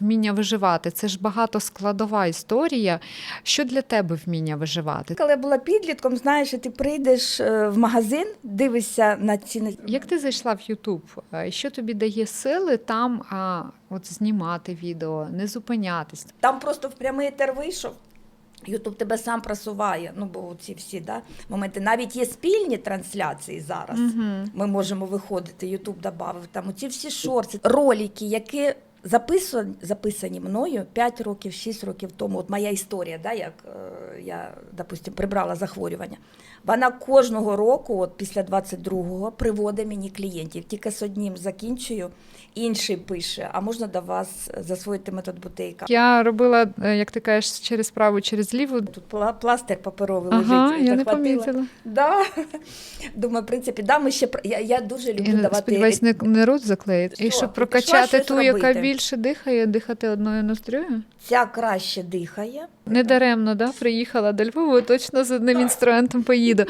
Вміння виживати це ж багато складова історія. Що для тебе вміння виживати? Коли я була підлітком, знаєш, ти прийдеш е, в магазин, дивишся на ціни. Як ти зайшла в Ютуб? Е, Що тобі дає сили там а, от знімати відео, не зупинятись? Там просто в прямий етер вийшов. Ютуб тебе сам просуває. Ну, бо ці всі да, моменти. Навіть є спільні трансляції зараз. Угу. Ми можемо виходити. Ютуб додав там оці всі шорти, ролики, які записані, записані мною 5 років, 6 років тому. От моя історія, да, як е, я, допустим, прибрала захворювання. Вона кожного року, от після 22-го, приводить мені клієнтів. Тільки з одним закінчую, інший пише, а можна до вас засвоїти метод бутейка. Я робила, е, як ти кажеш, через праву, через ліву. Тут пла- пластир паперовий Ага, лежить. я не помітила. Да. Думаю, в принципі, да, ми ще я, я дуже люблю Я давати. сподіваюсь, не, не рот заклеїть. І щоб прокачати ту, яка? Більше дихає, дихати одною ноздрюю. Ця краще дихає. Недаремно, да? Приїхала до Львова, точно з одним інструментом поїду.